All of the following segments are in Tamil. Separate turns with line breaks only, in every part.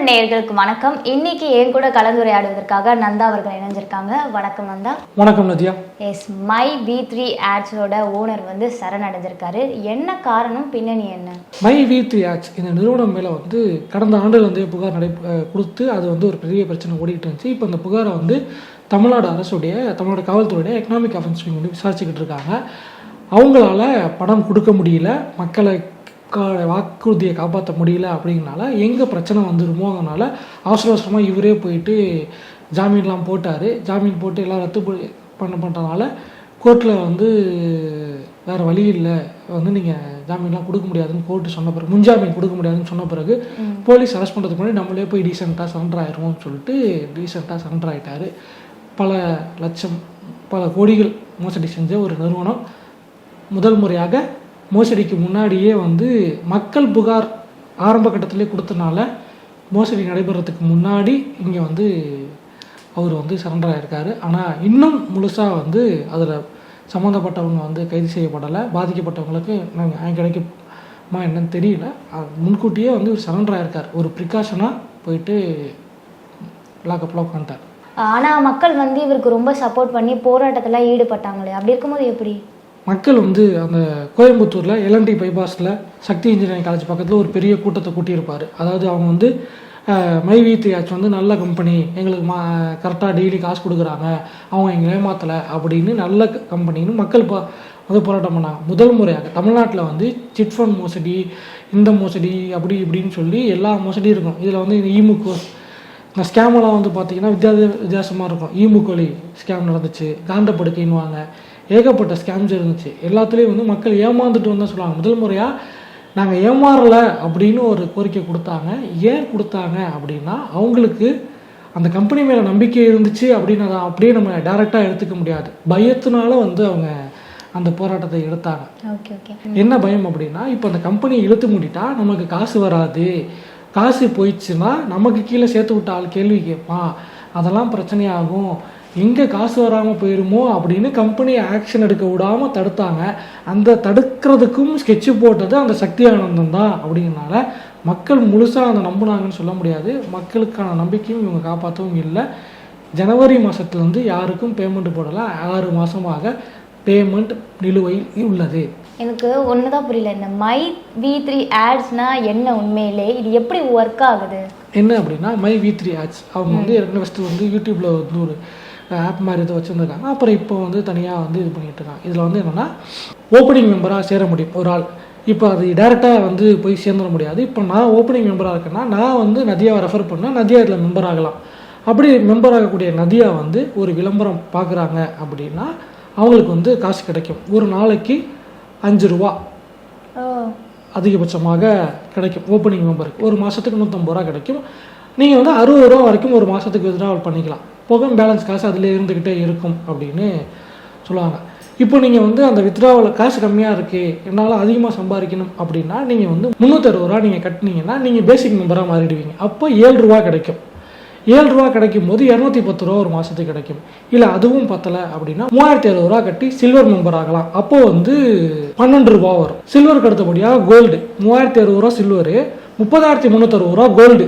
தமிழ் நேயர்களுக்கு வணக்கம். இன்னைக்கு என் கூட கலந்துரையாடுவதற்காக நந்தா அவர்கள் இணைஞ்சிருக்காங்க. வணக்கம் நந்தா.
வணக்கம் Nadiya.
S my V three ஆட்ஸோட owner வந்து சரணடைஞ்சிருக்காரு. என்ன காரணம்? பின்னணி என்ன?
மை வி த்ரீ ஆக்ஸ் இந்த நிறுவனம் மேலே வந்து கடந்த ஆண்டில் வந்து புகார் நடை கொடுத்து அது வந்து ஒரு பெரிய பிரச்சனை ஓடிட்டு இருந்துச்சு. இப்போ இந்த புகாரை வந்து தமிழ்நாடு அரசுடைய தமிழ்நாடு காவல்துறையுடைய எக்கனாமிக் அஃபென்ஸ் வந்து விசாரிச்சுக்கிட்டு இருக்காங்க. அவங்களால பணம் கொடுக்க முடியல. மக்களை கா- வாக்குறுதியை காப்பாற்ற முடியல அப்படிங்கனால எங்கே பிரச்சனை வந்துருமோங்கனால அவசர அவசரமாக இவரே போயிட்டு ஜாமீன்லாம் போட்டார். ஜாமீன் போட்டு எல்லாம் ரத்து பண்ண பண்ணுறதுனால கோர்ட்டில் வந்து வேறு வழி இல்லை. வந்து நீங்கள் ஜாமீன்லாம் கொடுக்க முடியாதுன்னு கோர்ட்டு சொன்ன பிறகு முன்ஜாமீன் கொடுக்க முடியாதுன்னு சொன்ன பிறகு போலீஸ் அரெஸ்ட் பண்ணுறதுக்கு முன்னாடி நம்மளே போய் டீசெண்டாக சரண்டர் ஆயிடுவோம்னு சொல்லிட்டு டீசெண்டாக சரண்டர் ஆயிட்டாரு. பல லட்சம் பல கோடிகள் மோசடி செஞ்ச ஒரு நிறுவனம் முதல் முறையாக மோசடிக்கு முன்னாடியே வந்து மக்கள் புகார் ஆரம்ப கட்டத்திலே கொடுத்தனால மோசடி நடைபெறத்துக்கு முன்னாடி இங்கே வந்து அவர் வந்து சரண்டர் ஆயிருக்காரு. ஆனால் இன்னும் முழுசாக வந்து அதில் சம்மந்தப்பட்டவங்க வந்து கைது செய்யப்படலை. பாதிக்கப்பட்டவங்களுக்கு நாங்கள் கிடைக்குமா என்னன்னு தெரியல. முன்கூட்டியே வந்து ஒரு சரண்டர் ஆகிருக்கார் ஒரு ப்ரிகாஷனாக போயிட்டு லாக்கப்பில் உட்காந்துட்டார்
ஆனால் மக்கள் வந்து இவருக்கு ரொம்ப சப்போர்ட் பண்ணி போராட்டத்தில் ஈடுபட்டாங்களே. அப்படி இருக்கும்போது எப்படி?
மக்கள் வந்து அந்த கோயம்புத்தூரில் எல்என்டி பைபாஸில் சக்தி இன்ஜினியரிங் காலேஜ் பக்கத்தில் ஒரு பெரிய கூட்டத்தை கூட்டியிருப்பார். அதாவது அவங்க வந்து மைவி த்ரீயாச் வந்து நல்ல கம்பெனி எங்களுக்கு மா கரெக்டாக டெய்லி காசு கொடுக்குறாங்க அவங்க எங்களை ஏமாத்தலை அப்படின்னு நல்ல கம்பெனின்னு மக்கள் பா வந்து போராட்டம் பண்ணாங்க. முதல் முறையாக தமிழ்நாட்டில் வந்து சிட் ஃபண்ட் மோசடி இந்த மோசடி அப்படி இப்படின்னு சொல்லி எல்லா மோசடியும் இருக்கும். இதில் வந்து இந்த ஈமுக்கு இந்த ஸ்கேமெல்லாம் வந்து பார்த்திங்கன்னா வித்தியாச வித்தியாசமாக இருக்கும். ஈமுக்கொலி ஸ்கேம் நடந்துச்சு காந்தப்படுக்கைன்னுவாங்க ஏகப்பட்ட ஸ்கேம்ஸ் இருந்துச்சு. எல்லாத்துலேயும் வந்து மக்கள் ஏமாந்துட்டு வந்தால் சொல்லுவாங்க. முதல் முறையாக நாங்கள் ஏமாறல அப்படின்னு ஒரு கோரிக்கை கொடுத்தாங்க. ஏன் கொடுத்தாங்க அப்படின்னா அவங்களுக்கு அந்த கம்பெனி மேலே நம்பிக்கை இருந்துச்சு அப்படின்னு அதை அப்படியே நம்ம டைரெக்டாக எடுத்துக்க முடியாது. பயத்தினால வந்து அவங்க அந்த போராட்டத்தை எடுத்தாங்க.
Okay okay.
என்ன பயம் அப்படின்னா இப்போ அந்த கம்பெனியை இழுத்து மூடிட்டா நமக்கு காசு வராது. காசு போயிடுச்சுன்னா நமக்கு கீழே சேர்த்து விட்ட ஆள் கேள்வி கேட்பான். அதெல்லாம் பிரச்சனையாகும். எங்கே காசு வராமல் போயிருமோ அப்படின்னு கம்பெனி ஆக்ஷன் எடுக்க விடாமல் தடுத்தாங்க. அந்த தடுக்கிறதுக்கும் ஸ்கெட்சு போட்டது அந்த சக்தி ஆனந்தம் தான் அப்படிங்கிறனால மக்கள் முழுசாக அதை நம்புனாங்கன்னு சொல்ல முடியாது. மக்களுக்கான நம்பிக்கையும் இவங்க காப்பாற்றவும் இல்லை. ஜனவரி மாதத்துலேருந்து யாருக்கும் பேமெண்ட் போடலை. ஆறு மாதமாக பேமெண்ட் நிலுவையில் உள்ளது.
எனக்கு ஒண்ணுதான் புரியல. இந்த மை வி த்ரீ ஆட்ஸ்னா என்ன உண்மையிலே? இது எப்படி ஒர்க் ஆகுது?
என்ன அப்படின்னா மை வி த்ரீ ஆட்ஸ் அவங்க வந்து ஃபஸ்ட்டு வந்து யூடியூப்பில் வந்து ஒரு ஆப் மாதிரி இதை வச்சுருந்துருக்காங்க. அப்புறம் இப்போ வந்து தனியாக வந்து இது பண்ணிட்டு இருக்காங்க. இதில் வந்து என்னென்னா ஓப்பனிங் மெம்பராக சேர முடியும் ஒரு ஆள். இப்போ அது டைரெக்டாக வந்து போய் சேர்ந்துட முடியாது. இப்போ நான் ஓப்பனிங் மெம்பராக இருக்கேன்னா நான் வந்து நதியாவை ரெஃபர் பண்ணால் நதியா இதில் மெம்பர் ஆகலாம். அப்படி மெம்பர் ஆகக்கூடிய நதியா வந்து ஒரு விளம்பரம் பார்க்குறாங்க அப்படின்னா அவங்களுக்கு வந்து காசு கிடைக்கும். ஒரு நாளைக்கு அஞ்சு ரூபா அதிகபட்சமாக கிடைக்கும் ஓப்பனிங் மெம்பருக்கு ஒரு மாதத்துக்கு நூற்றம்பது ரூபா கிடைக்கும். நீங்கள் வந்து அறுபது ரூபா வரைக்கும் ஒரு மாதத்துக்கு வித்ட்ராவல் பண்ணிக்கலாம். போக பேலன்ஸ் காசு அதிலே இருந்துக்கிட்டே இருக்கும் அப்படின்னு சொல்லுவாங்க. இப்போ நீங்கள் வந்து அந்த வித்ராவில் காசு கம்மியாக இருக்குது என்னால் அதிகமாக சம்பாதிக்கணும் அப்படின்னா நீங்கள் வந்து முந்நூற்றறுபது ரூபா நீங்கள் கட்டினீங்கன்னா நீங்கள் பேசிக் மெம்பராக மாறிடுவீங்க. அப்போ ஏழு ரூபா கிடைக்கும். ஏழு ரூபா கிடைக்கும் போது இரநூத்தி பத்து ரூபா ஒரு மாதத்துக்கு கிடைக்கும். இல்லை அதுவும் பத்தலை அப்படின்னா மூவாயிரத்தி அறுபது ரூபா கட்டி சில்வர் மெம்பர் ஆகலாம். அப்போ வந்து பன்னெண்டு ரூபா வரும். சில்வருக்கு அடுத்தபடியாக கோல்டு மூவாயிரத்தி அறுபது ரூபா சில்வரு முப்பதாயிரத்தி முந்நூற்றறுபது ரூபா கோல்டு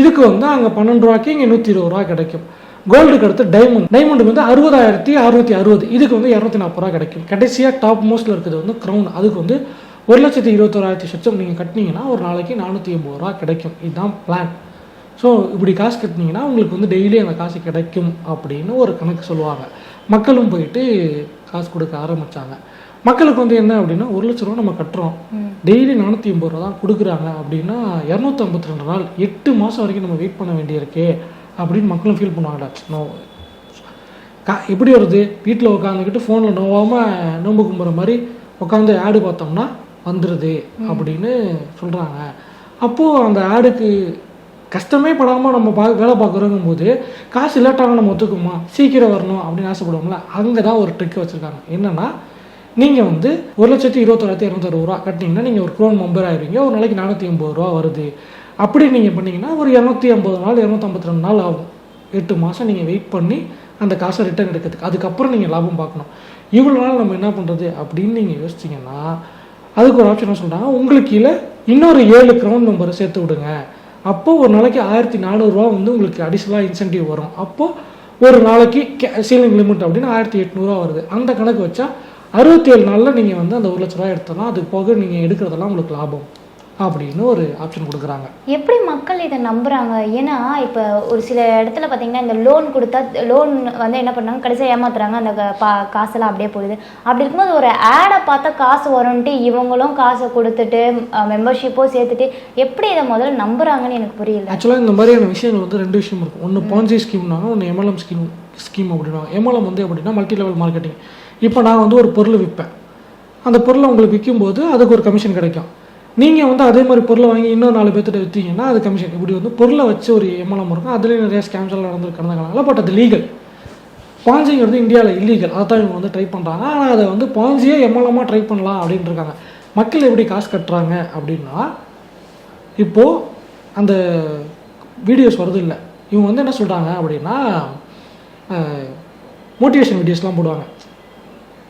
இதுக்கு வந்து அங்கே பன்னெண்டு ரூபாய்க்கு இங்கே நூற்றி இருபது ரூபா கிடைக்கும். கோல்டுக்கு அடுத்து டைமண்ட் டைமண்டுக்கு வந்து அறுபதாயிரத்தி அறுநூத்தி அறுபது. இதுக்கு வந்து இரநூத்தி நாற்பது ரூபா கிடைக்கும். கடைசியாக டாப் மோஸ்ட்டில் இருக்கிறது வந்து க்ரௌன் அதுக்கு வந்து ஒரு லட்சத்தி இருபத்தோராயிரத்தி சொச்சம் நீங்கள் கட்டினீங்கன்னா ஒரு நாளைக்கு நானூற்றி எண்பது ரூபா கிடைக்கும். இதுதான் பிளான் ஸோ இப்படி காசு கட்டினீங்கன்னா உங்களுக்கு வந்து டெய்லி அந்த காசு கிடைக்கும் அப்படின்னு ஒரு கணக்கு சொல்லுவாங்க. மக்களும் போயிட்டு காசு கொடுக்க ஆரம்பித்தாங்க மக்களுக்கு வந்து என்ன அப்படின்னா ஒரு லட்ச ரூபா நம்ம கட்டுறோம். டெய்லி நானூற்றி எண்பது ரூபா தான் கொடுக்குறாங்க அப்படின்னா இரநூத்தி ஐம்பத்தி ரெண்டு நாள் எட்டு மாதம் வரைக்கும் நம்ம வெயிட் பண்ண வேண்டியிருக்கே. அப்படின்னு மக்களும் ஃபீல் பண்ணுவாங்கடா. நோ. கா எப்படி வருது? வீட்டில் உட்காந்துக்கிட்டு ஃபோனில் நோவாமல் நோம்பு கும்புற மாதிரி உட்காந்து ஆடு பார்த்தோம்னா வந்துடுது அப்படின்னு சொல்கிறாங்க அப்போது அந்த ஆடுக்கு கஷ்டமே படாமல் நம்ம பா வேலை பார்க்குறோங்கும் போது காசு இல்லாட்டாலும் நம்ம ஒத்துக்குமா? சீக்கிரம் வரணும் அப்படின்னு ஆசைப்படுவோம்ல. அங்கே தான் ஒரு ட்ரிக் வச்சுருக்காங்க. என்னென்னா நீங்கள் வந்து ஒரு லட்சத்தி இருபத்தோராயிரத்தி இரநூத்தறுபது ரூபா கட்டினீங்கன்னா நீங்கள் ஒரு க்ரோன் மெம்பர் ஆயிருவீங்க. ஒரு நாளைக்கு நானூற்றி எண்பது ரூபா வருது. அப்படி நீங்கள் பண்ணிங்கன்னா ஒரு இரநூத்தி ஐம்பது நாள் இரநூத்தம்பத்தி ரெண்டு நாள் ஆகும். எட்டு மாதம் நீங்கள் வெயிட் பண்ணி அந்த காசை ரிட்டர்ன் எடுக்கிறதுக்கு. அதுக்கப்புறம் நீங்கள் லாபம் பார்க்கணும். இவ்வளோ நாள் நம்ம என்ன பண்ணுறது அப்படின்னு நீங்கள் யோசிச்சிங்கன்னா அதுக்கு ஒரு ஆப்ஷன் என்ன சொல்கிறாங்க உங்களுக்கு கீழே இன்னொரு ஏழு க்ரௌண்ட் மெம்பரை சேர்த்து விடுங்க. அப்போது ஒரு நாளைக்கு ஆயிரத்தி நானூறுரூவா வந்து உங்களுக்கு அடிஷ்னலாக இன்சென்டிவ் வரும். அப்போது ஒரு நாளைக்கு சீலிங் லிமிட் அப்படின்னு ஆயிரத்தி எட்நூறுவா வருது. அந்த கணக்கு வச்சா அறுபத்தி ஏழு நாளில் நீங்கள் வந்து அந்த ஒரு லட்ச ரூபா எடுத்தலாம் அது போக நீங்கள் எடுக்கிறதெல்லாம் உங்களுக்கு லாபம். அப்படின்னு ஒரு ஆப்ஷன் கொடுக்குறாங்க.
எப்படி மக்கள் இதை நம்புறாங்க? ஏன்னா இப்போ ஒரு சில இடத்துல பார்த்தீங்கன்னா இந்த லோன் கொடுத்தா லோன் வந்து என்ன பண்ணாங்க கடைசியாக ஏமாத்துறாங்க. அந்த பா- காசெல்லாம் அப்படியே போயிடுது. அப்படி இருக்கும்போது ஒரு ஆடை பார்த்தா காசு வரும்ன்ட்டு இவங்களும் காசை கொடுத்துட்டு மெம்பர்ஷிப்போ சேர்த்துட்டு எப்படி இதை முதல்ல நம்புறாங்கன்னு எனக்கு புரியல.
ஆக்சுவலாக இந்த மாதிரியான விஷயங்கள் வந்து ரெண்டு விஷயம் இருக்கும். ஒன்று பாஞ்சி ஸ்கீம்னாங்க ஒன்று எம்எல்எம் ஸ்கீம் ஸ்கீம் அப்படின்னா எம்எல்எம் வந்து எப்படின்னா மல்டி லெவல் மார்க்கெட்டிங் இப்போ நான் வந்து ஒரு பொருள் விற்பேன். அந்த பொருளை உங்களுக்கு விற்கும்போது அதுக்கு ஒரு கமிஷன் கிடைக்கும். நீங்கள் வந்து அதே மாதிரி பொருளை வாங்கி இன்னொரு நாலு பேர்த்திட்ட விற்றீங்கன்னா அது கமிஷன் இப்படி வந்து பொருளை வச்சு ஒரு எம்எல்எம் இருக்கும். அதுலேயும் நிறைய ஸ்கேம்ஸ் எல்லாம் நடந்து கடந்த காலங்களில். பட் அது லீகல் பாஞ்சிங்கிறது இந்தியாவில் இல்லீகல் அதை தான் இவங்க வந்து ட்ரை பண்ணுறாங்க ஆனால் அதை வந்து பாஞ்சியே எம்எல்எம்மாக ட்ரை பண்ணலாம் அப்படின்ட்டு இருக்காங்க மக்கள் எப்படி காசு கட்டுறாங்க அப்படின்னா இப்போது அந்த வீடியோஸ் வருது இல்லை. இவங்க வந்து என்ன சொல்கிறாங்க அப்படின்னா மோட்டிவேஷன் வீடியோஸ்லாம் போடுவாங்க.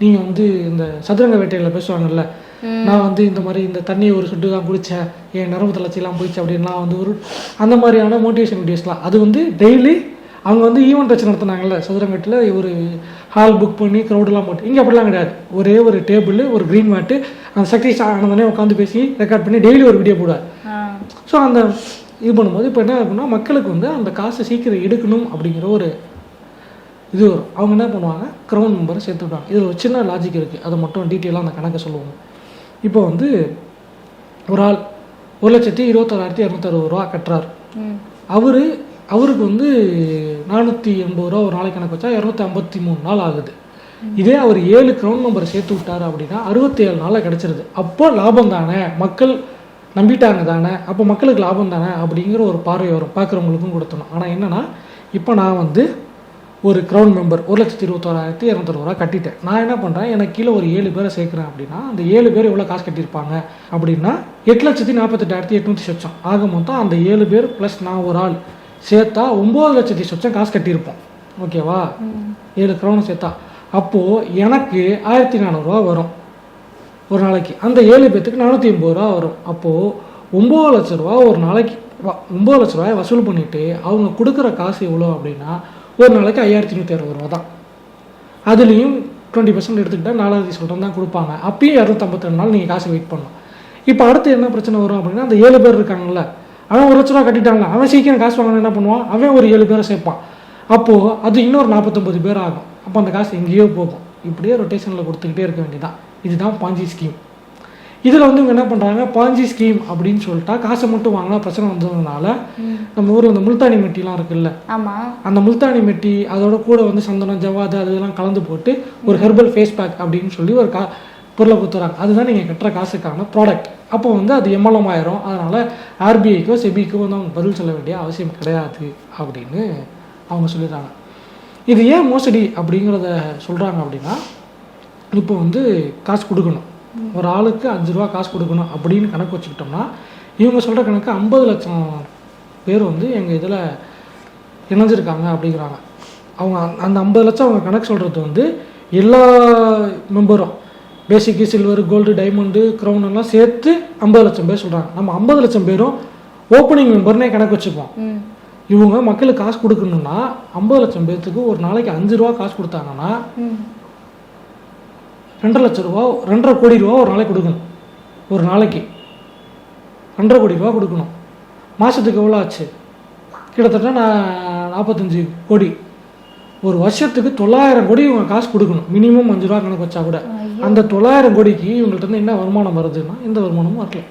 நீங்கள் வந்து இந்த சதுரங்க வேட்டையில் பேசுவாங்கல்ல நான் வந்து இந்த மாதிரி இந்த தண்ணியை ஒரு சுட்டு தான் குடித்தேன் என் நரம்பு தளர்ச்சியெல்லாம் போயிடுச்சு அப்படின்லாம் வந்து ஒரு அந்த மாதிரியான மோட்டிவேஷன் வீடியோஸ்லாம் அது வந்து டெய்லி அவங்க வந்து ஈவெண்ட் வச்சு நடத்துனாங்கல்ல சதுரங்கட்டில் ஒரு ஹால் புக் பண்ணி க்ரௌடெல்லாம் போட்டு. இங்கே அப்படிலாம் கிடையாது. ஒரே ஒரு டேபிள் ஒரு க்ரீன் மேட்டு அந்த சக்தி ஆனந்தனே உட்காந்து பேசி ரெக்கார்ட் பண்ணி டெய்லி ஒரு வீடியோ போடுவார். ஸோ அந்த இது பண்ணும்போது இப்போ என்ன ஆகும்னா மக்களுக்கு வந்து அந்த காசை சீக்கிரம் எடுக்கணும் அப்படிங்கிற ஒரு இது வரும். அவங்க என்ன பண்ணுவாங்க? க்ரௌன் மெம்பரை சேர்த்து விடுவாங்க. இதில் ஒரு சின்ன லாஜிக் இருக்குது அதை மட்டும் டீட்டெயிலாக அந்த கணக்கை சொல்லுவாங்க இப்போ வந்து ஒரு ஆள் ஒரு லட்சத்தி இருபத்தோராயிரத்தி இரநூத்தறுபது ரூபா கட்டுறாரு. அவர் அவருக்கு வந்து நானூற்றி எண்பது ரூபா ஒரு நாளைக்கு கணக்கு வச்சா இரநூத்தி ஐம்பத்தி மூணு நாள் ஆகுது. இதே அவர் ஏழு க்ரௌன் நம்பரை சேர்த்து விட்டாரு அப்படின்னா அறுபத்தி ஏழு நாளில் கிடச்சிருது. அப்போ லாபம் தானே? மக்கள் நம்பிட்டாங்க தானே? அப்போ மக்களுக்கு லாபம் தானே? அப்படிங்கிற ஒரு பார்வை வரும். பார்க்குறவங்களுக்கும் கொடுத்தணும் ஆனால் என்னன்னா இப்போ நான் வந்து ஒரு க்ரௌன் மெம்பர் ஒரு லட்சத்தி இருபத்தோராயிரத்தி இரநூத்தறுபது ரூபா கட்டிட்டேன். நான் என்ன பண்ணுறேன் எனக்கு கீழே ஒரு ஏழு பேரை சேர்க்குறேன் அப்படின்னா அந்த ஏழு பேர் எவ்வளோ காசு கட்டியிருப்பாங்க அப்படின்னா எட்டு லட்சத்தி நாற்பத்தெட்டாயிரத்தி எட்நூற்றி சொச்சம். ஆக மொத்தம் அந்த ஏழு பேர் ப்ளஸ் நான் ஒரு ஆள் சேர்த்தா ஒம்பது லட்சத்தி சொச்சம் காசு கட்டியிருப்போம். ஓகேவா? ஏழு க்ரௌன் சேர்த்தா. அப்போது எனக்கு ஆயிரத்தி நானூறுரூவா வரும். ஒரு நாளைக்கு. அந்த ஏழு பேர்த்துக்கு நானூற்றி எண்பது ரூபா வரும். அப்போது ஒம்பது லட்ச ரூபா ஒரு நாளைக்கு ஒம்பது லட்ச ரூபாய் வசூல் பண்ணிவிட்டு அவங்க கொடுக்குற காசு எவ்வளோ அப்படின்னா ஒரு நாளைக்கு ஐயாயிரத்தி நூற்றி அறுபது ரூபா தான். அதுலேயும் டுவெண்ட்டி பர்சன்ட் எடுத்துக்கிட்டால் நாலாவது சொல்கிறோம் தான் கொடுப்பாங்க. அப்பயும் இரநூத்தம்பத்தி ரெண்டு நாள் நீங்கள் காசு வெயிட் பண்ணணும் இப்போ அடுத்து என்ன பிரச்சனை வரும் அப்படின்னா அந்த ஏழு பேர் இருக்காங்கல்ல அவன் ஒரு லட்ச ரூபா கட்டிட்டாங்க அவன் சீக்கிரம் காசு வாங்கினா என்ன பண்ணுவான்? அவன் ஒரு ஏழு பேரை சேர்ப்பான். அப்போது அது இன்னொரு நாற்பத்தொம்பது பேர் ஆகும். அப்போ அந்த காசு எங்கேயோ போகும். இப்படியே ரொட்டேஷனில் கொடுத்துக்கிட்டே இருக்க வேண்டியதான் இதுதான் பாஞ்சி ஸ்கீம் இதில் வந்து இவங்க என்ன பண்ணுறாங்க பாஞ்சி ஸ்கீம் அப்படின்னு சொல்லிட்டா காசை மட்டும் வாங்கினா பிரச்சனை வந்ததுனால நம்ம ஊரில் இந்த முல்தானி மெட்டிலாம் இருக்குல்ல அந்த முல்தானி மெட்டி அதோட கூட வந்து சந்தனம் ஜவ்வாது அது இதெல்லாம் கலந்து போட்டு ஒரு ஹெர்பல் ஃபேஸ் பேக் அப்படின்னு சொல்லி ஒரு கா பொருளை கொடுத்துறாங்க அதுதான் நீங்கள் கட்டுற காசுக்கான ப்ராடக்ட் அப்போ வந்து அது எம்எல்எம் ஆயிரும். அதனால் ஆர்பிஐக்கோ செபிக்கோ வந்து அவங்க பதில் சொல்ல வேண்டிய அவசியம் கிடையாது அப்படின்னு அவங்க சொல்லிடுறாங்க. இது ஏன் மோசடி அப்படிங்கிறத சொல்கிறாங்க அப்படின்னா இப்போ வந்து காசு கொடுக்கணும். ஒரு ஆளுக்கு அஞ்சு ரூபா காசு கொடுக்கணும் அப்படின்னு கணக்கு வச்சுக்கிட்டோம்னா இவங்க சொல்கிற கணக்கு ஐம்பது லட்சம் பேர் வந்து எங்கள் இதில் இணைஞ்சிருக்காங்க அப்படிங்கிறாங்க. அவங்க அந்த- ஐம்பது லட்சம் அவங்க கணக்கு சொல்கிறது வந்து எல்லா மெம்பரும் basic silver gold diamond crown எல்லாம் சேர்த்து ஐம்பது லட்சம் பேர் சொல்கிறாங்க நம்ம ஐம்பது லட்சம் பேரும் ஓப்பனிங் மெம்பர்னே கணக்கு வச்சுப்போம். இவங்க மக்களுக்கு காசு கொடுக்கணும்னா ஐம்பது லட்சம் பேர்த்துக்கு ஒரு நாளைக்கு அஞ்சு ரூபா காசு கொடுத்தாங்கன்னா ரெண்டரை லட்ச ரூபா ரெண்டரை கோடி ரூபா ஒரு நாளைக்கு கொடுக்கணும். ஒரு நாளைக்கு. ரெண்டரை கோடி ரூபா கொடுக்கணும். மாதத்துக்கு எவ்வளோ ஆச்சு? கிட்டத்தட்ட நான் நாற்பத்தஞ்சு கோடி. ஒரு வருஷத்துக்கு தொள்ளாயிரம் கோடி இவங்க காசு கொடுக்கணும். மினிமம் அஞ்சு ரூபா கணக்கு வச்சா கூட. அந்த தொள்ளாயிரம் கோடிக்கு இவங்கள்ட்ட என்ன வருமானம் வருதுன்னா எந்த வருமானமும் வரல.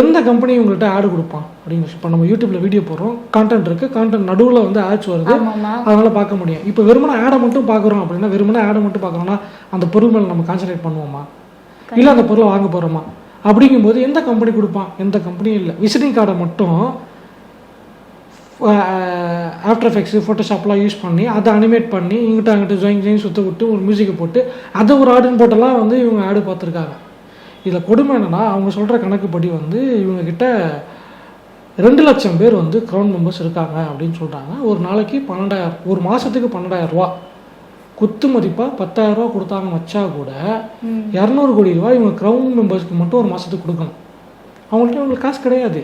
எந்த கம்பெனி இவங்கள்ட்ட ஆடு கொடுப்பான்? அப்படின்னு இப்போ நம்ம யூடியூப்ல வீடியோ போடுறோம். கான்டென்ட் இருக்குது கான்டென்ட் நடுவில் வந்து ஆட்ஸ் வருது. அதனால பார்க்க முடியும். இப்போ வெறுமனே ஆடை மட்டும் பார்க்குறோம் அப்படின்னா வெறுமனே ஆடை மட்டும் பார்க்குறோம்னா அந்த பொருள் மேலே நம்ம கான்சன்ட்ரேட் பண்ணுவோமா? இல்லை அந்த பொருளை வாங்க போகிறோமா அப்படிங்கும்போது எந்த கம்பெனி கொடுப்பான்? எந்த கம்பெனியும் இல்லை. விசிட்டிங் கார்டை மட்டும் ஆஃப்டர் எஃபெக்ட்ஸு ஃபோட்டோஷாப்லாம் யூஸ் பண்ணி அதை அனிமேட் பண்ணி இங்கிட்ட அங்கிட்ட ஜாயின் ஜாயின் சுத்த விட்டு ஒரு மியூசிக்கை போட்டு அதை ஒரு ஆடுன்னு போட்டெல்லாம் வந்து இவங்க ஆடு பார்த்துருக்காங்க. இதில் கொடுமை என்னன்னா அவங்க சொல்கிற கணக்குப்படி வந்து இவங்க கிட்ட ரெண்டு லட்சம் பேர் வந்து க்ரௌன் மெம்பர்ஸ் இருக்காங்க அப்படின்னு சொல்கிறாங்க ஒரு நாளைக்கு பன்னெண்டாயிரம் ஒரு மாதத்துக்கு பன்னெண்டாயிரம் ரூபா. குத்து மதிப்பாக பத்தாயிரம் ரூபா கொடுத்தாங்கன்னு வச்சா கூட இரநூறு கோடி ரூபாய் இவங்க க்ரௌன் மெம்பர்ஸ்க்கு மட்டும் ஒரு மாதத்துக்கு கொடுக்கணும். அவங்கள்ட்ட அவங்களுக்கு காசு கிடையாது.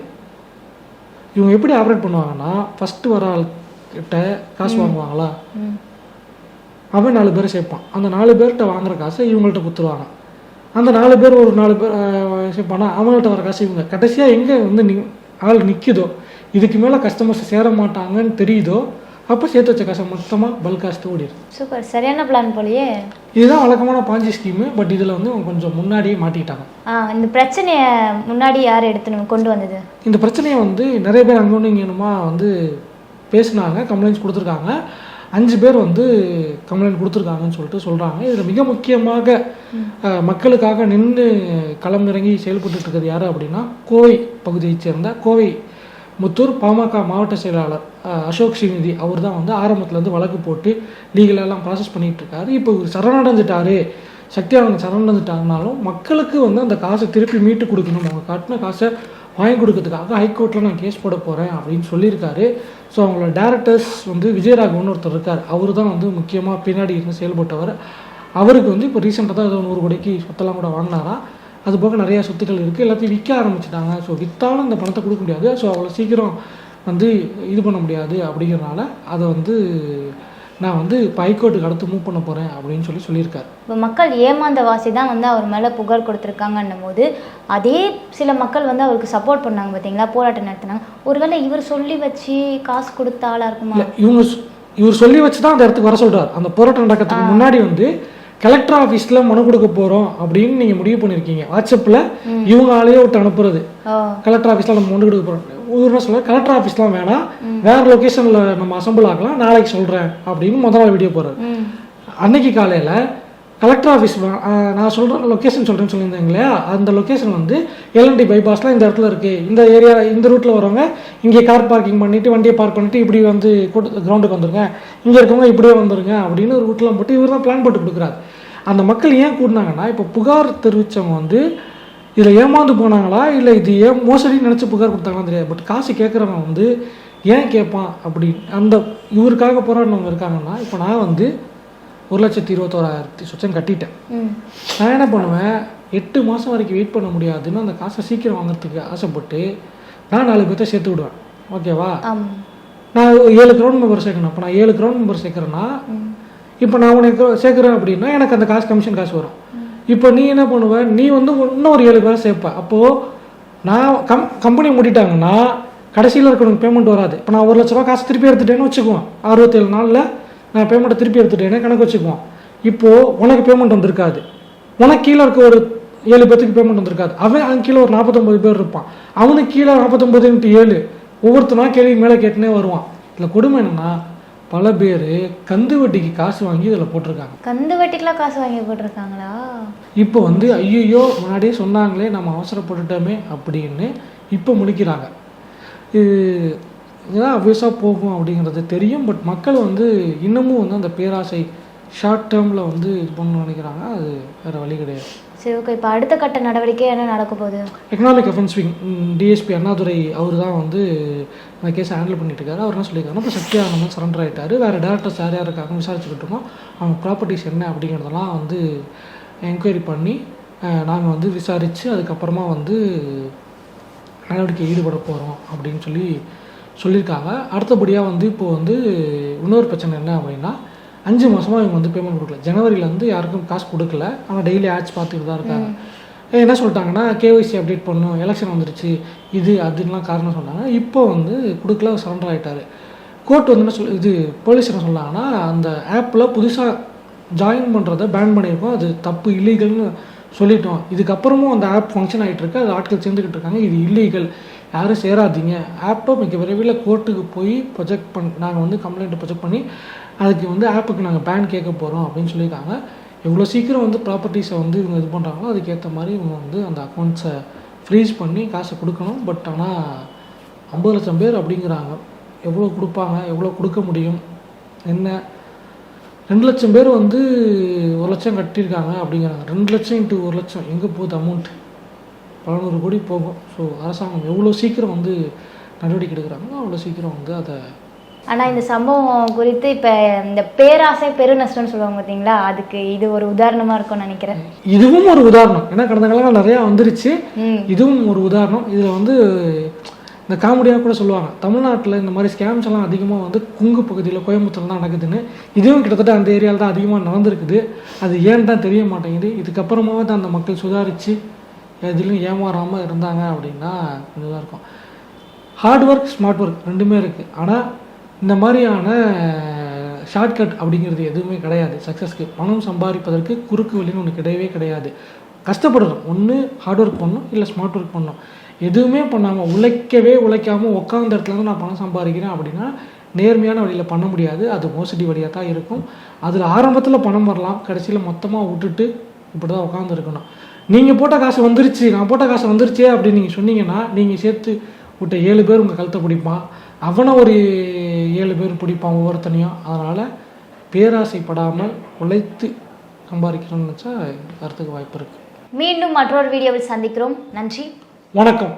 இவங்க எப்படி ஆப்ரேட் பண்ணுவாங்கன்னா ஃபஸ்ட்டு வர ஆள் கிட்ட காசு வாங்குவாங்களா? அவன் நாலு பேரை சேர்ப்பான். அந்த நாலு பேர்கிட்ட வாங்குற காசை இவங்கள்ட்ட கொடுத்துருவாங்க. அந்த நாலு பேர் ஒரு நாலு பேர் சேர்ப்பானா அவங்கள்ட்ட வர காசு இவங்க. கடைசியாக எங்கே வந்து நி ஆள் நிற்குதோ இதுக்கு மேலே கஸ்டமர்ஸ் சேர மாட்டாங்கன்னு தெரியுதோ அப்போ சேர்த்து வச்ச காசை மொத்தமாக பல்க் காஸ்ட்டு ஓடிடும்
சூப்பர். சரியான பிளான் போலயே.
இதுதான் வழக்கமான பாஞ்சி ஸ்கீமு பட் இதில் வந்து அவங்க கொஞ்சம் முன்னாடியே மாட்டிக்கிட்டாங்க.
ஆ இந்த பிரச்சனையை முன்னாடி யார் எடுத்துன்னு கொண்டு வந்தது?
இந்த பிரச்சனையை வந்து நிறைய பேர் அங்கே ஒன்று இங்கேனுமா வந்து பேசுனாங்க கம்ப்ளைண்ட்ஸ் கொடுத்துருக்காங்க. அஞ்சு பேர் வந்து கம்ப்ளைண்ட் கொடுத்துருக்காங்கன்னு சொல்லிட்டு சொல்கிறாங்க இதில் மிக முக்கியமாக மக்களுக்காக நின்று களம் இறங்கி செயல்பட்டுட்டு இருக்கிறது யார் அப்படின்னா கோவை பகுதியைச் சேர்ந்த கோவை முத்தூர் பாமக மாவட்ட செயலாளர் அசோக் ஸ்ரீநிதி அவர் தான் வந்து ஆரம்பத்துலேருந்து வழக்கு போட்டு லீகலெல்லாம் ப்ராசஸ் பண்ணிட்டு இருக்காரு. இப்போ இவர் சரணடைஞ்சிட்டாரு சக்தியானவங்க சரணடைஞ்சிட்டாங்கனாலும் மக்களுக்கு வந்து அந்த காசை திருப்பி மீட்டு கொடுக்கணும். அவங்க கட்டின காசை வாங்கி கொடுக்கறதுக்காக ஹைகோர்ட்டில் நான் கேஸ் போட போகிறேன் அப்படின்னு சொல்லியிருக்காரு. ஸோ அவங்களோட டேரக்டர்ஸ் வந்து விஜயராகவன் ஒருத்தர் இருக்கார். அவர் தான் வந்து முக்கியமாக பின்னாடி இருந்து செயல்பட்டவர். அவருக்கு வந்து இப்போ ரீசெண்டாக தான் ஏதோ நூறு கோடிக்கு சொத்தெல்லாம் கூட வாங்கினாரா? அது போக நிறைய சொத்துக்கள் இருக்குது எல்லாத்தையும் விற்க ஆரம்பிச்சிட்டாங்க. ஸோ விற்றாலும் அந்த பணத்தை கொடுக்க முடியாது. ஸோ அவ்வளோ சீக்கிரம் வந்து இது பண்ண முடியாது அப்படிங்கிறனால அதை வந்து நான் வந்து இப்போ ஹைகோர்ட்டுக்கு அடுத்து மூவ் பண்ண போகிறேன் அப்படின்னு சொல்லி சொல்லியிருக்காரு.
இப்போ மக்கள் ஏமாந்த வாசி தான் வந்து அவர் மேலே புகார் கொடுத்துருக்காங்கன்னும் போது அதே சில மக்கள் வந்து அவருக்கு சப்போர்ட் பண்ணாங்க பார்த்தீங்களா? போராட்டம் நடத்தினாங்க. ஒருவேளை இவர் சொல்லி வச்சு காசு கொடுத்த ஆளா இருக்குமா?
இவங்க இவர் சொல்லி வச்சு தான் அந்த இடத்துக்கு வர சொல்றார். அந்த போராட்டம் நடக்கிறதுக்கு முன்னாடி வந்து கலெக்டர் ஆஃபீஸில் மனு கொடுக்க போகிறோம் அப்படின்னு நீங்கள் முடிவு பண்ணியிருக்கீங்க வாட்ஸ்அப்பில் இவங்க ஆளையே விட்டு அனுப்புறது. கலெக்டர் ஆஃபீஸில் நம்ம மனு கொடுக்க போகிறோம் என்ன சொல்ல கலெக்டர் ஆஃபீஸ்லாம் வேணாம். வேற லொக்கேஷனில் நம்ம அசம்பிள் ஆகலாம். நாளைக்கு சொல்கிறேன் அப்படின்னு முதல் நாள் வீடியோ போடுறாரு.
ம்.
அன்னைக்கு காலையில் கலெக்டர் ஆஃபீஸ் நான் சொல்கிற லொக்கேஷன் சொல்கிறேன்னு சொல்லியிருந்தேன் இல்லையா? அந்த லொக்கேஷன் வந்து எல்என்டி பைபாஸ்லாம் இந்த இடத்துல இருக்குது இந்த ஏரியா இந்த ரூட்டில் வரவங்க இங்கே கார் பார்க்கிங் பண்ணிவிட்டு வண்டியை பார்க் பண்ணிவிட்டு இப்படி வந்து கிரவுண்டுக்கு வந்துருங்க. இங்கே இருக்கவங்க இப்படியே வந்துருங்க அப்படின்னு ஒரு ரூட்லாம் போட்டு இவர் தான் பிளான் போட்டு கொடுக்குறாரு. அந்த மக்கள் ஏன் கூடினாங்கன்னா இப்போ புகார் தெரிவித்தவங்க வந்து இதில் ஏமாந்து போனாங்களா? இல்லை இது ஏன் மோசடின்னு நினச்சி புகார் கொடுத்தாங்களா தெரியாது. பட் காசு கேட்குறவங்க வந்து ஏன் கேட்பான் அப்படின்னு அந்த இவருக்காக போராடினவங்க இருக்காங்கன்னா இப்போ நான் வந்து ஒரு லட்சத்தி இருபத்தோராயிரத்தி சொச்சம் கட்டிட்டேன். நான் என்ன பண்ணுவேன்? எட்டு மாதம் வரைக்கும் வெயிட் பண்ண முடியாதுன்னு அந்த காசை சீக்கிரம் வாங்குறதுக்கு ஆசைப்பட்டு நான் நாலு பேர்த்த சேர்த்து விடுவேன். ஓகேவா? நான் ஏழு கிரவுண்ட் மெம்பர் சேர்க்கணும். அப்போ நான் ஏழு கிரவுண்ட் மெம்பர் சேர்க்குறேன்னா இப்போ நான் உனக்கு சேர்க்குறேன் அப்படின்னா எனக்கு அந்த காசு கமிஷன் காசு வரும். இப்போ நீ என்ன பண்ணுவ? நீ வந்து இன்னும் ஒரு ஏழு பேரை சேர்ப்ப. அப்போது நான் கம் கம்பெனி மூடிட்டாங்கன்னா கடைசியில் இருக்கிறவங்க பேமெண்ட் வராது. இப்போ நான் ஒரு லட்ச ரூபா காசு திருப்பி எடுத்துட்டேன்னு வச்சுக்குவோம் அறுபத்தேழு நாளில் நான் பேமெண்ட்டை திருப்பி எடுத்துட்டேன்னு கணக்கு வச்சுக்குவோம் இப்போது உனக்கு பேமெண்ட் வந்திருக்காது. உனக்கு கீழே இருக்க ஒரு ஏழு பேத்துக்கு பேமெண்ட் வந்திருக்காது. அவன் அவன் கீழே ஒரு நாற்பத்தொம்பது பேர் இருப்பான். அவனுக்கு கீழே நாற்பத்தொம்பது இன்ட்டு ஏழு. ஒவ்வொருத்தனா கேள்வி மேலே கேட்டுனே வருவான். இதில் கொடுமை என்னன்னா பல பேர் கந்து வட்டிக்கு காசு வாங்கி இதில் போட்டிருக்காங்க.
கந்து வட்டிக்கெலாம் காசு வாங்கி போட்டிருக்காங்களா?
இப்போ வந்து ஐயோ முன்னாடியே சொன்னாங்களே நம்ம அவசரப்பட்டுட்டோமே அப்படின்னு இப்போ முடிக்கிறாங்க இது இதுதான் அபியஸாக போகும் அப்படிங்கிறது தெரியும் பட் மக்கள் வந்து இன்னமும் வந்து அந்த பேராசை ஷார்ட் டேர்மில் வந்து இது பண்ணணும்னு நினைக்கிறாங்க. அது வேறு வழி கிடையாது.
சரி ஓகே இப்போ அடுத்த கட்ட நடவடிக்கை என்ன நடக்க போகுது?
Economic offence wing DSP Annadurai அவர் தான் வந்து அந்த கேஸை ஹேண்டில் பண்ணிட்டு இருக்காரு அவர் என்ன சொல்லியிருக்காருன்னா இப்போ சக்தி ஆனந்தன் சரண்டர் ஆயிட்டாரு. வேறு டேரக்டர்ஸ் யார் யார் இருக்காங்க விசாரிச்சுக்கிட்டு இருக்கோம் அவங்க ப்ராப்பர்ட்டிஸ் என்ன அப்படிங்கிறதெல்லாம் வந்து என்கொயரி பண்ணி நாங்கள் வந்து விசாரித்து அதுக்கப்புறமா வந்து நடவடிக்கை ஈடுபட போகிறோம் அப்படின்னு சொல்லி சொல்லியிருக்காங்க. அடுத்தபடியாக வந்து இப்போ வந்து இன்னொரு பிரச்சனை என்ன அப்படின்னா அஞ்சு மாதமாக இவங்க வந்து பேமெண்ட் கொடுக்கல. ஜனவரியிலேருந்து யாருக்கும் காசு கொடுக்கல. ஆனால் டெய்லி ஆட்ஸ் பார்த்துட்டு தான் இருக்காங்க. என்ன சொல்லிட்டாங்கன்னா கேஒய்சி அப்டேட் பண்ணும் எலெக்ஷன் வந்துருச்சு. இது அதுலாம் காரணம் சொன்னாங்க. இப்போ வந்து கொடுக்கல சரண்டர் ஆகிட்டார் கோர்ட் வந்து என்ன சொல் இது போலீஸ் என்ன சொன்னாங்கன்னா அந்த ஆப்பில் புதுசாக ஜாயின் பண்ணுறத பேன் பண்ணியிருக்கோம். அது தப்பு இல்லீகல்னு சொல்லிட்டோம். இதுக்கப்புறமும் அந்த ஆப் ஃபங்க்ஷன் ஆகிட்டு இருக்கு. அது ஆட்கள் சேர்ந்துக்கிட்டு இருக்காங்க. இது இல்லீகல் யாரும் சேராதீங்க. ஆப்பை மிக விரைவில் கோர்ட்டுக்கு போய் ப்ரொஜெக்ட் பண் நாங்கள் வந்து கம்ப்ளைண்ட்டை ப்ரொஜெக்ட் பண்ணி அதுக்கு வந்து ஆப்புக்கு நாங்கள் பேன் கேட்க போகிறோம் அப்படின்னு சொல்லியிருக்காங்க. எவ்வளோ சீக்கிரம் வந்து ப்ராப்பர்ட்டிஸை வந்து இவங்க இது பண்ணுறாங்களோ அதுக்கேற்ற மாதிரி இவங்க வந்து அந்த அக்கௌண்ட்ஸை ஃப்ரீஸ் பண்ணி காசை கொடுக்கணும். பட் ஆனால் ஐம்பது லட்சம் பேர் அப்படிங்கிறாங்க. எவ்வளோ கொடுப்பாங்க? எவ்வளோ கொடுக்க முடியும்? என்ன? ரெண்டு லட்சம் பேர் வந்து ஒரு லட்சம் கட்டியிருக்காங்க அப்படிங்கிறாங்க. ரெண்டு லட்சம் இன்ட்டு ஒரு லட்சம். எங்கே போகுது அமௌண்ட் பதினோரு கோடி போகும். ஸோ அரசாங்கம் எவ்வளோ சீக்கிரம் வந்து நடவடிக்கை எடுக்கிறாங்களோ அவ்வளோ சீக்கிரம் வந்து அதை
ஆனால் இந்த சம்பவம் குறித்து இப்போ இந்த பேராசை பெருநஷ்டம்னு சொல்லுவாங்க பார்த்தீங்களா அதுக்கு இது ஒரு உதாரணமாக இருக்கும்னு நினைக்கிறேன்.
இதுவும் ஒரு உதாரணம். ஏன்னா கடந்த காலங்கள் நிறையா வந்துருச்சு. இதுவும் ஒரு உதாரணம். இதில் வந்து இந்த காமெடியாக கூட சொல்லுவாங்க. தமிழ்நாட்டில் இந்த மாதிரி ஸ்கேம்ஸ் எல்லாம் அதிகமாக வந்து குங்கு பகுதியில் கோயம்புத்தூர் தான் நடக்குதுன்னு. இதுவும் கிட்டத்தட்ட அந்த ஏரியாவில் தான் அதிகமாக நடந்திருக்குது. அது ஏன்னு தான் தெரிய மாட்டேங்குது. இதுக்கப்புறமாவே தான் அந்த மக்கள் சுதாரித்து எதுலையும் ஏமாறாமல் இருந்தாங்க அப்படின்னா இதுதான் இருக்கும். ஹார்ட் ஒர்க் ஸ்மார்ட் ஒர்க் ரெண்டுமே இருக்குது ஆனால் இந்த மாதிரியான ஷார்ட்கட் அப்படிங்கிறது எதுவுமே கிடையாது. சக்ஸஸ்க்கு பணம் சம்பாதிப்பதற்கு குறுக்கு வழின்னு ஒன்று கிடையவே கிடையாது. கஷ்டப்படணும். ஒன்று ஹார்ட் ஒர்க் பண்ணணும் இல்லை ஸ்மார்ட் ஒர்க் பண்ணணும். எதுவுமே பண்ணாமல் உழைக்கவே உழைக்காமல் உட்காந்த இடத்துலேருந்து நான் பணம் சம்பாதிக்கிறேன் அப்படின்னா நேர்மையான வழியில் பண்ண முடியாது. அது மோசடி வழியாக தான் இருக்கும். அதில் ஆரம்பத்தில் பணம் வரலாம். கடைசியில் மொத்தமாக விட்டுட்டு இப்படி தான் உட்காந்துருக்கணும் நீங்கள் போட்ட காசு வந்துருச்சு நான் போட்ட காசு வந்துருச்சே அப்படின்னு நீங்கள் சொன்னீங்கன்னா நீங்கள் சேர்த்து விட்ட ஏழு பேர் உங்கள் கழுத்தை பிடிப்பான். அவனை ஒரு ஏழு பேர் பிடிப்பான் ஒவ்வொருத்தனையும். அதனால் பேராசைப்படாமல் உழைத்து சம்பாதிக்கணும்னு நினச்சா கருத்துக்கு வாய்ப்பு இருக்குது
மீண்டும் மற்றொரு வீடியோவில் சந்திக்கிறோம். நன்றி.
வணக்கம்.